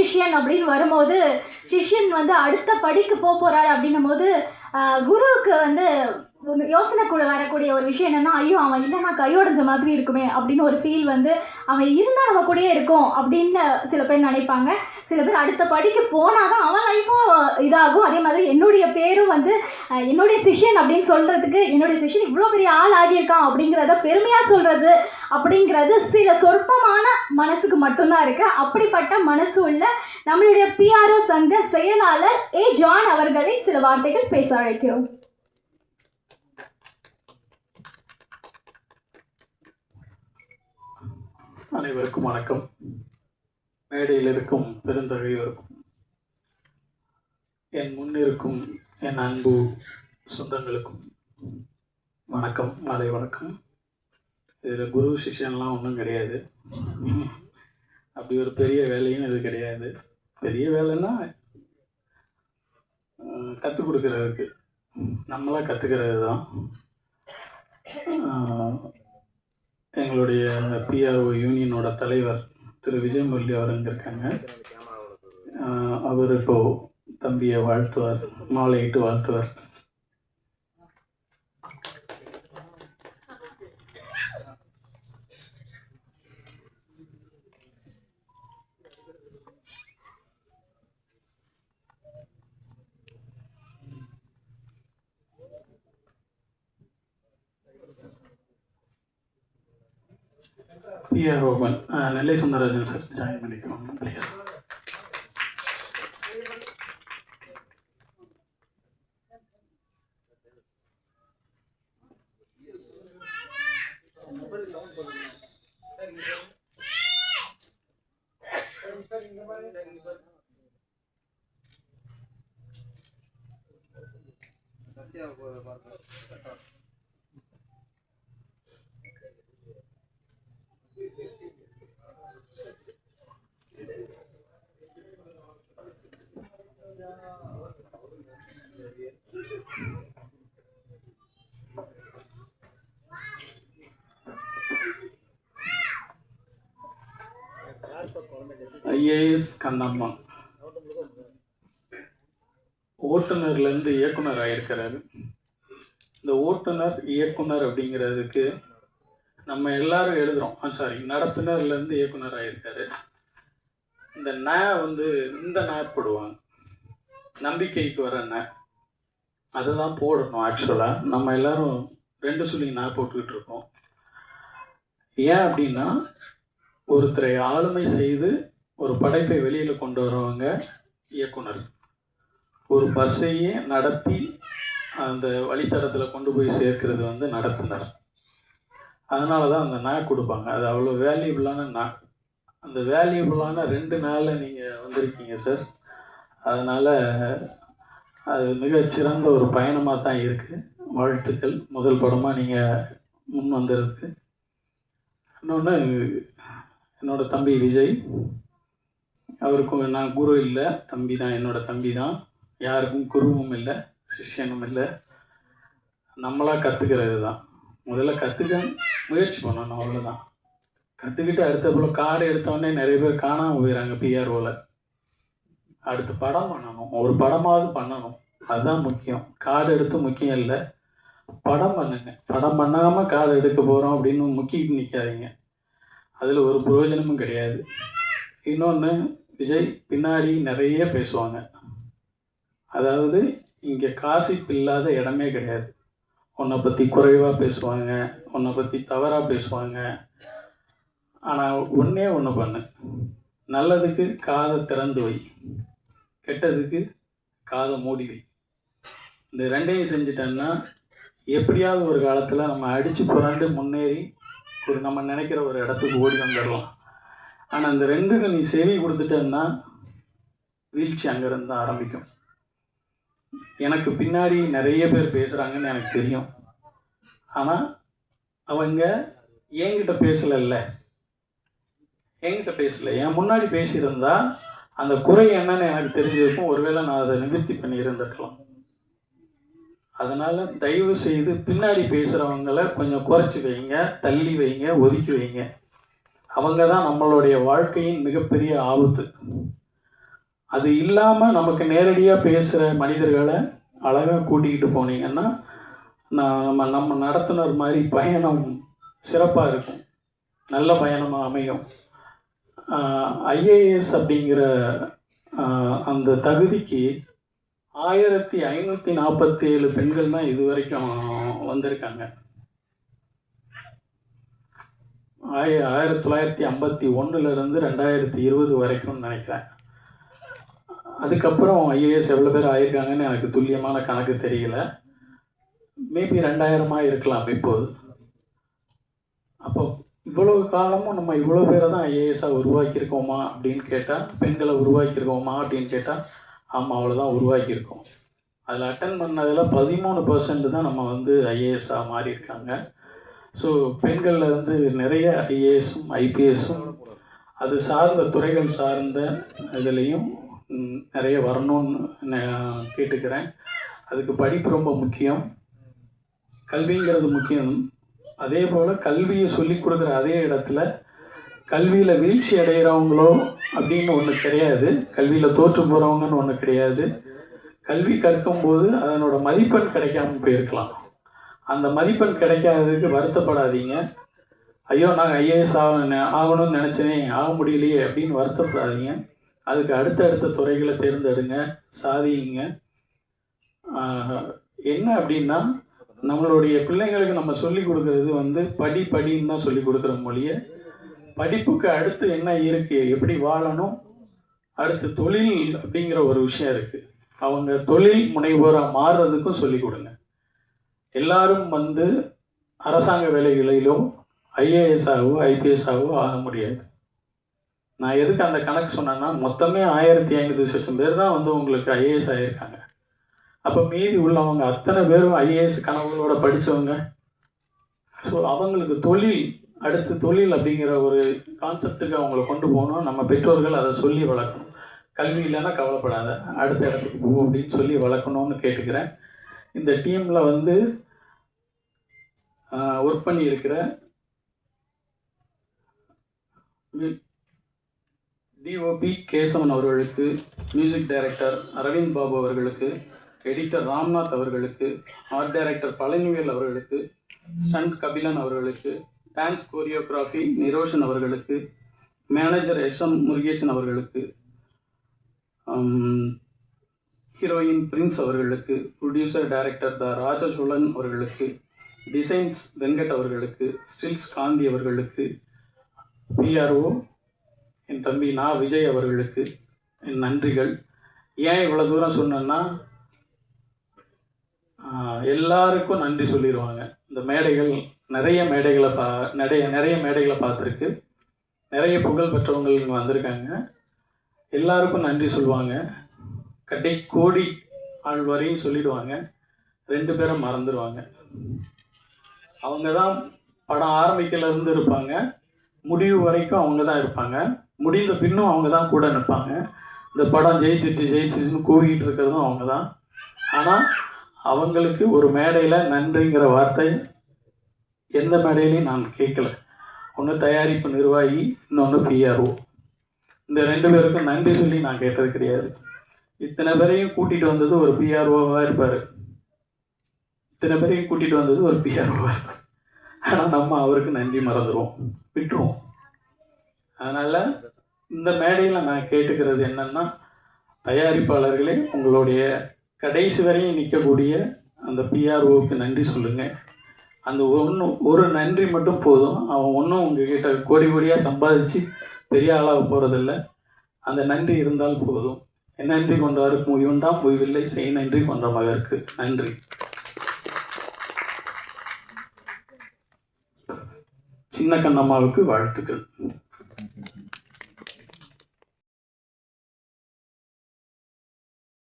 சிஷ்யன் அப்படின்னு வரும்போது சிஷ்யன் வந்து அடுத்த படிக்கு போக போகிறாரு அப்படின்னும் போது குருவுக்கு வந்து ஒரு யோசனை கூட வரக்கூடிய ஒரு விஷயம் என்னென்னா ஐயோ அவன் இல்லைனா கையோடைஞ்ச மாதிரி இருக்குமே அப்படின்னு ஒரு ஃபீல் வந்து அவன் இருந்தால் நம்ம கூடயே இருக்கும் அப்படின்னு சில பேர் நினைப்பாங்க. சில பேர் அடுத்த படிக்கு போனால் தான் அவன் லைஃப்பும் இதாகும். அதே மாதிரி என்னுடைய பேரும் வந்து என்னுடைய சிஷ்யன் அப்படின்னு சொல்கிறதுக்கு என்னுடைய சிஷ்யன் இவ்வளோ பெரிய ஆள் ஆகியிருக்கான் அப்படிங்கிறத பெருமையாக சொல்கிறது அப்படிங்கிறது சில சொற்பமான மனசுக்கு மட்டும்தான் இருக்குது அப்படிப்பட்ட மனசு உள்ள நம்மளுடைய பிஆர்ஓ சங்க செயலாளர் ஏ ஜான் அவர்களை சில வார்த்தைகள் பேச அழைக்கிறோம். அனைவருக்கும் வணக்கம். மேடையில் இருக்கும் பெருந்தகையோருக்கும் என் முன்னிருக்கும் என் அன்பு சொந்தங்களுக்கும் வணக்கம் மாலை வணக்கம். இதில் குரு சிஷ்யன்லாம் ஒன்றும் கிடையாது. அப்படி ஒரு பெரிய வேலையும் இது கிடையாது. பெரிய வேலைன்னா கற்றுக் கொடுக்குறதுக்கு நம்மளாக கற்றுக்கிறது தான் எங்களுடைய பிஆர்ஓ யூனியனோட தலைவர் திரு விஜய் முரளி அவர் இருக்காங்க அவர் இப்போது தம்பியை வாழ்த்துவார் மாலையிட்டு வாழ்த்துவார். PRO Nellai Sundararajan sir join பண்ணிக்கோங்க ப்ளீஸ் ஐஏஎஸ் கண்ணம்மா ஓட்டுநர்லேருந்து இயக்குனர் ஆகியிருக்கிறாரு இந்த ஓட்டுநர் இயக்குனர் அப்படிங்கிறதுக்கு நம்ம எல்லாரும் எழுதுகிறோம் ஆ சாரி நடத்துனர்லேருந்து இயக்குனர் ஆகியிருக்காரு இந்த ந வந்து இந்த ந போடுவாங்க. நம்பிக்கைக்கு வர ந. அதை தான் போடணும் ஆக்சுவலாக நம்ம எல்லாரும் ரெண்டு சொல்லி ந போட்டுக்கிட்டு இருக்கோம். ஏன் அப்படின்னா ஒருத்தரை ஆளுமை செய்து ஒரு படைப்பை வெளியில் கொண்டு வரவங்க இயக்குனர். ஒரு பஸ்ஸையே நடத்தி அந்த வழித்தடத்தில் கொண்டு போய் சேர்க்கிறது வந்து நடத்துனர். அதனால தான் அந்த நாய் கொடுப்பாங்க. அது அவ்வளோ வேல்யூபிளான நாய். அந்த வேல்யூபிளான ரெண்டு நாளில் நீங்கள் வந்திருக்கீங்க சார் அதனால் அது மிகச்சிறந்த ஒரு பயணமாக தான் இருக்குது வாழ்த்துக்கள். முதல் படமாக நீங்கள் முன் வந்திருக்கு. இன்னொன்று என்னோடய தம்பி விஜய். அவருக்கும் நான் குரு இல்லை. தம்பி தான் என்னோடய தம்பி தான். யாருக்கும் குருவும் இல்லை சிஷ்யனும் இல்லை. நம்மளாக கற்றுக்கிறது தான் முதல்ல கற்றுக்க முயற்சி பண்ணணும் அவ்வளோதான் கற்றுக்கிட்டு அடுத்த போல் கார்டு எடுத்தோடனே நிறைய பேர் காணாமல் போயிடறாங்க பிஆர்ஓவில் அடுத்து படம் பண்ணணும் ஒரு படமாவது பண்ணணும். அதுதான் முக்கியம். கார்டு எடுத்து முக்கியம் இல்லை. படம் பண்ணுங்க. படம் பண்ணாமல் கார்டு எடுக்க போகிறோம் அப்படின்னு முக்கிட்டு நிற்காதீங்க அதில் ஒரு பிரயோஜனமும் கிடையாது. இன்னொன்று விஜய் பின்னாடி நிறைய பேசுவாங்க. அதாவது இங்கே காசிப்பு இல்லாத இடமே கிடையாது. உன்னை பற்றி குறைவாக பேசுவாங்க உன்னை பற்றி தவறாக பேசுவாங்க. ஆனால் ஒன்றே ஒன்று பண்ணு. நல்லதுக்கு காதை திறந்து வை. கெட்டதுக்கு காதை மூடி வை. இந்த ரெண்டையும் செஞ்சிட்டேன்னா எப்படியாவது ஒரு காலத்தில் நம்ம அடித்து புரண்டு முன்னேறி ஒரு நம்ம நினைக்கிற ஒரு இடத்துக்கு ஓடி வந்துடலாம். ஆனால் இந்த ரெண்டுக்கு நீ செவி கொடுத்துட்டேன்னா வீழ்ச்சி அங்கேருந்து தான் ஆரம்பிக்கும். எனக்கு பின்னாடி நிறைய பேர் பேசுகிறாங்கன்னு எனக்கு தெரியும். ஆனால் அவங்க என்கிட்ட பேசலைல்ல என்கிட்ட பேசலை. என் முன்னாடி பேசியிருந்தா அந்த குறை என்னன்னு எனக்கு தெரிஞ்சிருக்கும். ஒருவேளை நான் அதை நிவர்த்தி பண்ணியிருந்துருக்கலாம். அதனால் தயவு செய்து பின்னாடி பேசுகிறவங்கள கொஞ்சம் குறைச்சி வைங்க தள்ளி வைங்க ஒதுக்கி வைங்க. அவங்க தான் நம்மளுடைய வாழ்க்கையின் மிகப்பெரிய ஆபத்து. அது இல்லாமல் நமக்கு நேரடியாக பேசுகிற மனிதர்களை அழகாக கூட்டிக்கிட்டு போனீங்கன்னா நம்ம நம்ம நடத்துனர் மாதிரி பயணம் சிறப்பாக இருக்கும். நல்ல பயணமாக அமையும். ஐஏஎஸ் அப்படிங்கிற அந்த தகுதிக்கு ஆயிரத்தி ஐநூற்றி நாற்பத்தி ஏழு பெண்கள் தான் இது வரைக்கும் வந்திருக்காங்க. ஆய ஆயிரத்தி தொள்ளாயிரத்தி ஐம்பத்தி ஒன்றுலேருந்து ரெண்டாயிரத்தி இருபது வரைக்கும்னு நினைக்கிறேன். அதுக்கப்புறம் ஐஏஎஸ் எவ்வளோ பேர் ஆயிருக்காங்கன்னு எனக்கு துல்லியமான கணக்கு தெரியல. மேபி ரெண்டாயிரமாக இருக்கலாம் இப்போது அப்போ இவ்வளோ காலமும் நம்ம இவ்வளோ பேரை தான் ஐஏஎஸ்ஸாக உருவாக்கியிருக்கோமா அப்படின்னு கேட்டால் பெண்களை உருவாக்கியிருக்கோமா அப்படின்னு கேட்டால் ஆமாம் அவ்வளோதான் உருவாக்கியிருக்கோம். அதில் அட்டன் பண்ணதில் பதிமூணு பர்சன்ட் தான் நம்ம வந்து ஐஏஎஸ்ஸாக மாறி இருக்காங்க ஸோ பெண்களில் வந்து நிறைய ஐஏஎஸும் ஐபிஎஸும் அது சார்ந்த துறைகள் சார்ந்த இதுலேயும் நிறைய வரணும்னு நான் கேட்டுக்கிறேன். அதுக்கு படிப்பு ரொம்ப முக்கியம். கல்விங்கிறது முக்கியம். அதே போல் கல்வியை சொல்லிக் கொடுக்குற அதே இடத்துல கல்வியில் வீழ்ச்சி அடைகிறவங்களோ அப்படின்னு ஒன்று கிடையாது. கல்வியில் தோற்று போகிறவங்கன்னு ஒன்று கிடையாது. கல்வி கற்கும்போது அதனோட மதிப்பெண் கிடைக்காம போயிருக்கலாம். அந்த மதிப்பெண் கிடைக்காததுக்கு வருத்தப்படாதீங்க. ஐயோ நாங்கள் ஐஏஎஸ் ஆக ஆகணும்னு நினச்சேனே ஆக முடியலையே அப்படின்னு வருத்தப்படாதீங்க. அதுக்கு அடுத்தடுத்த துறைகளை தேர்ந்தெடுங்க சாதிங்க. என்ன அப்படின்னா நம்மளுடைய பிள்ளைங்களுக்கு நம்ம சொல்லி கொடுக்கறது வந்து படி படின்னு தான் சொல்லி கொடுக்குற மொழியை. படிப்புக்கு அடுத்து என்ன இருக்குது எப்படி வாழணும் அடுத்து தொழில் அப்படிங்கிற ஒரு விஷயம் இருக்குது அவங்க தொழில் முனைவோராக மாறுறதுக்கும் சொல்லி கொடுங்க. எல்லாரும் வந்து அரசாங்க வேலைகளிலோ ஐஏஎஸ் ஆகவோ ஐபிஎஸ் ஆகவோ ஆக முடியாது. நான் எதுக்கு அந்த கணக்கு சொன்னேன்னா மொத்தமே ஆயிரத்தி ஐநூறு லட்சம் பேர் தான் வந்து உங்களுக்கு ஐஏஎஸ் ஆகியிருக்காங்க அப்போ மீதி உள்ளவங்க அத்தனை பேரும் ஐஏஎஸ் கனவுகளோட படித்தவங்க ஸோ அவங்களுக்கு தொழில் அடுத்து தொழில் அப்படிங்கிற ஒரு கான்செப்டுக்கு அவங்கள கொண்டு போகணும். நம்ம பெற்றோர்கள் அதை சொல்லி வளர்க்கணும். கல்வி இல்லைன்னா கவலைப்படாத. அடுத்த இடத்துக்கு போ அப்படின்னு சொல்லி வளர்க்கணும்னு கேட்டுக்கிறேன். இந்த டீமில் வந்து ஒர்க் பண்ணியிருக்கிற டிஓபி கேசவன் அவர்களுக்கு மியூசிக் டைரக்டர் அரவிந்த் பாபு அவர்களுக்கு எடிட்டர் ராம்நாத் அவர்களுக்கு ஆர்ட் டைரக்டர் பழனிவேல் அவர்களுக்கு ஸ்டண்ட் கபிலன் அவர்களுக்கு டான்ஸ் கோரியோகிராஃபி நிரோஷன் அவர்களுக்கு மேனேஜர் எஸ் எம் முருகேசன் அவர்களுக்கு um, ஹீரோயின் பிரின்ஸ் அவர்களுக்கு ப்ரொடியூசர் டைரக்டர் த ராஜசோழன் அவர்களுக்கு டிசைன்ஸ் வெங்கட் அவர்களுக்கு ஸ்டில்ஸ் காந்தி அவர்களுக்கு பிஆர்ஓ என் தம்பி நா விஜய் அவர்களுக்கு என் நன்றிகள். ஏன் இவ்வளோ தூரம் சொன்னேன்னா எல்லாருக்கும் நன்றி சொல்லிடுவாங்க இந்த மேடைகள் நிறைய மேடைகளை பா நிறைய நிறைய மேடைகளை பார்த்துருக்கு. நிறைய புகழ் பெற்றவங்க இங்கே வந்திருக்காங்க. எல்லாருக்கும் நன்றி சொல்லுவாங்க. கடை கோடி ஆள் வரையும் சொல்லிடுவாங்க. ரெண்டு பேரும் மறந்துடுவாங்க. அவங்க தான் படம் ஆரம்பிக்கலேருந்து இருப்பாங்க. முடிவு வரைக்கும் அவங்க தான் இருப்பாங்க. முடிந்த பின்னும் அவங்க தான் கூட நிற்பாங்க. இந்த படம் ஜெயிச்சிச்சு ஜெயிச்சிச்சுன்னு கூவிக்கிட்டு இருக்கிறதும் அவங்க தான் ஆனால் அவங்களுக்கு ஒரு மேடையில் நன்றிங்கிற வார்த்தை எந்த மேடையிலையும் நான் கேட்கல. ஒன்று தயாரிப்பு நிர்வாகி இன்னொன்று பிஆர்ஓ இந்த ரெண்டு பேருக்கும் நன்றி சொல்லி நான் கேட்டது கிடையாது. இத்தனை பேரையும் கூட்டிகிட்டு வந்தது ஒரு பிஆர்ஓவாக இருப்பார். இத்தனை பேரையும் கூட்டிகிட்டு வந்தது ஒரு பிஆர்ஓவாக இருப்பார். ஆனால் நம்ம அவருக்கு நன்றி மறந்துடுவோம் விட்டுருவோம். அதனால் இந்த மேடையில் நான் கேட்டுக்கிறது என்னென்னா தயாரிப்பாளர்களே உங்களுடைய கடைசி வரையும் நிற்கக்கூடிய அந்த பிஆர்ஓவுக்கு நன்றி சொல்லுங்கள் அந்த ஒன்று ஒரு நன்றி மட்டும் போதும். அவன் ஒன்றும் உங்ககிட்ட கோடி கோடியாக சம்பாதிச்சு பெரிய ஆளாக போகிறதில்ல அந்த நன்றி இருந்தால் போதும். என் நன்றி கொண்டாருக்கு முயவுண்டாம் முயவில்லை செய் நன்றி கொன்ற மகருக்கு நன்றி. சின்ன கண்ணம்மாவுக்கு வாழ்த்துக்கள்.